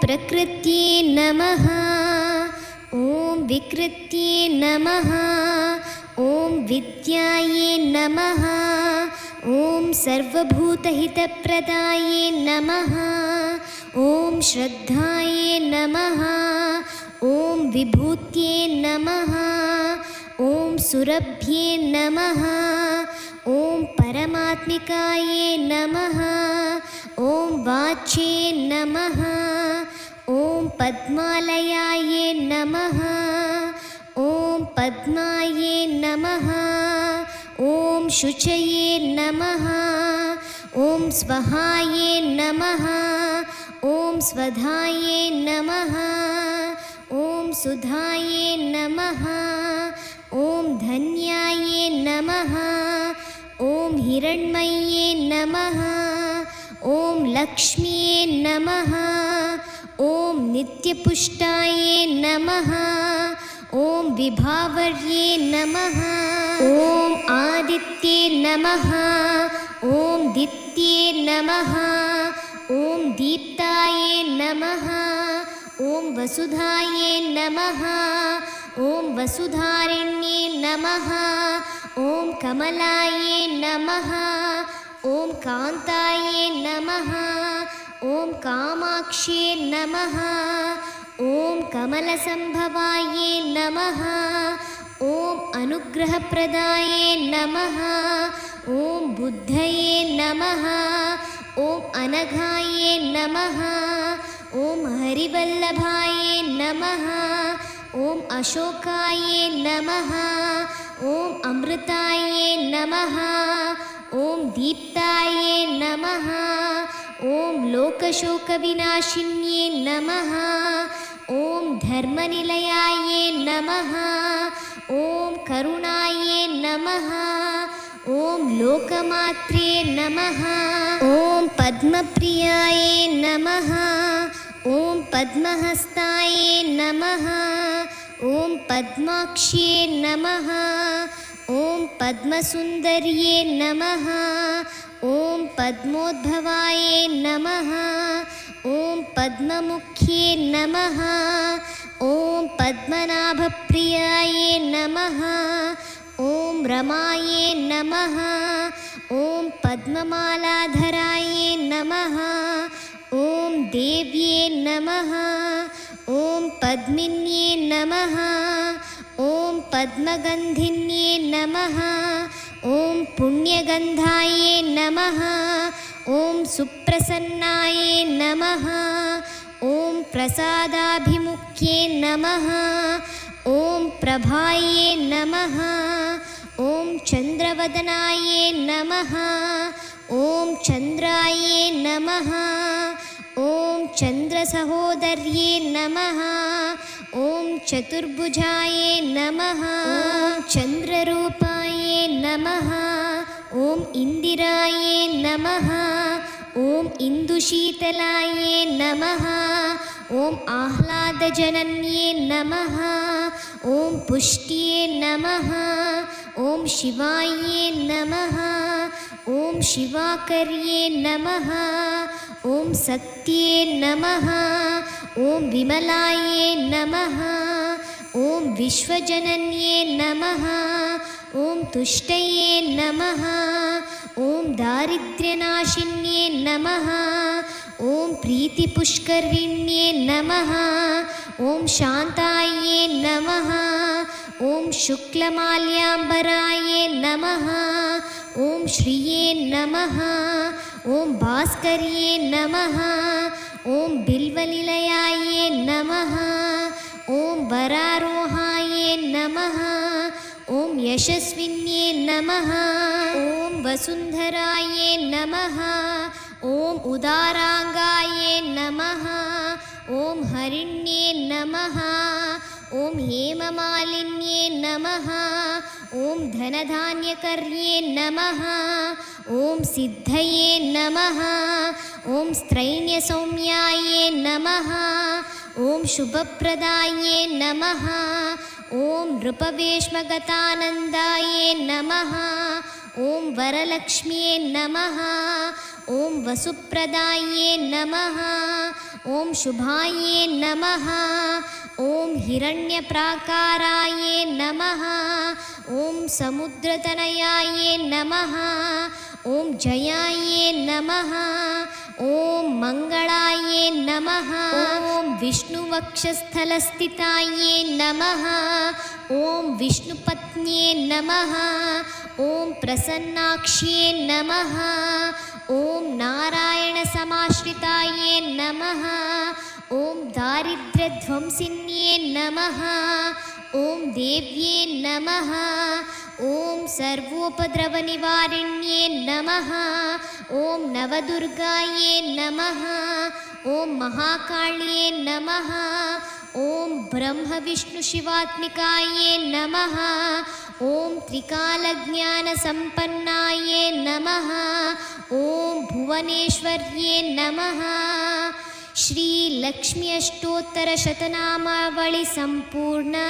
प्रकृत्ये नमः। ॐ विकृत्ये नमः। ॐ विद्याये नमः। ॐ सर्वभूतहितप्रदाये नमः। ॐ श्रद्धाये नमः। ॐ विभूत्ये नमः। ॐ सुरभ्ये नमः। ॐ परमात्मिकाये नमः। ॐ वाच्ये नमः। पद्मालयाये नमः। ॐ पद्माये नमः। ॐ शुचये नमः। ॐ स्वहाये नमः। ॐ स्वधाये नमः। ॐ सुधाये नमः। ॐ धन्याये नमः। ॐ हिरण्मये नमः। ॐ लक्ष्म्ये नमः ॐ नित्यपुष्टाये नमः। ॐ विभावर्ये नमः। ॐ आदित्ये नमः। ॐ दित्ये नमः। ॐ दीप्ताये नमः। ॐ वसुधाये नमः। ॐ वसुधारिण्ये नमः। ॐ कमलाये नमः। ॐ कान्ताये नमः कामाक्ष्ये नमः। ॐ कमलसम्भवाये नमः। ॐ अनुग्रहप्रदाये नमः। ॐ बुद्धये नमः। ॐ अनघाये नमः। ॐ हरिवल्लभाये नमः। ॐ अशोकाये नमः। ॐ अमृताये नमः। ॐ दीप्ताये नमः ॐ लोकशोकविनाशिन्ये नमः। ॐ धर्मनिलयाये नमः। ॐ करुणाये नमः। ॐ लोकमात्रे नमः। ॐ पद्मप्रियाये नमः। ॐ पद्महस्ताये नमः। ॐ पद्माक्ष्ये नमः। ॐ पद्मसुन्दर्ये नमः पद्मोद्भवाये नमः। ॐ पद्ममुख्ये नमः। ॐ पद्मनाभप्रियाय नमः। ॐ रमाय नमः। ॐ पद्ममालाधराये नमः। ॐ देव्ये नमः। ॐ पद्मिन्ये नमः। ॐ पद्मगन्धिन्ये नमः। ॐ पुण्यगन्धाये नमः ॐ सुप्रसन्नाये नमः ॐ प्रसादाभिमुख्ये नमः ॐ प्रभाये नमः ॐ चन्द्रवदनाये नमः ॐ चन्द्राये नमः ॐ चन्द्रसहोदर्ये नमः ॐ चतुर्भुजाये नमः ॐ चन्द्ररूपाये नमः। ॐ इन्दिराये नमः। ॐ इन्दुशीतलाये नमः। ॐ आह्लादजनन्ये नमः। ॐ पुष्ट्ये नमः। ॐ शिवाये नमः। ॐ शिवाकर्ये नमः। ॐ सत्ये नमः। ॐ विमलाये नमः। ॐ विश्वजनन्ये नमः। ॐ तुष्टये नमः ॐ दारिद्र्यनाशिन्ये नमः ॐ प्रीतिपुष्करिण्ये नमः ॐ शान्ताये नमः ॐ शुक्लमाल्याम्बराये नमः ॐ श्रिये नमः ॐ भास्कर्ये नमः ॐ बिल्वनिलयाये नमः ॐ वरारोहाये नमः ॐ यशस्विन्ये नमः। ॐ वसुन्धराये नमः। ॐ उदाराङ्गाये नमः। ॐ हरिण्ये नमः। ॐ हेममालिन्ये नमः। ॐ धनधान्यकर्ये नमः। ॐ सिद्धये नमः। ॐ स्त्रैण्यसौम्याये नमः ॐ शुभप्रदाये नमः। ॐ नृपवेश्मगतानन्दाये नमः। ॐ वरलक्ष्म्ये नमः। ॐ वसुप्रदाये नमः। ॐ शुभाये नमः। ॐ हिरण्यप्राकाराये नमः। ॐ समुद्रतनयाये नमः। ॐ जयाये नमः ॐ मङ्गलाये नमः। ॐ विष्णुवक्षस्थलस्थिताये नमः। ॐ विष्णुपत्न्ये नमः। ॐ प्रसन्नाक्ष्ये नमः। ॐ नारायणसमाश्रिताये नमः। ॐ दारिद्र्यध्वंसिन्ये नमः। ॐ देव्ये नमः ॐ सर्वोपद्रवनिवारिण्ये नमः। ॐ नवदुर्गाये नमः। ॐ महाकाल्ये नमः। ॐ ब्रह्मविष्णुशिवात्मिकाये नमः। ॐ त्रिकालज्ञानसम्पन्नाये नमः। ॐ भुवनेश्वर्ये नमः। श्रीलक्ष्मी अष्टोत्तरशतनामावळि सम्पूर्णा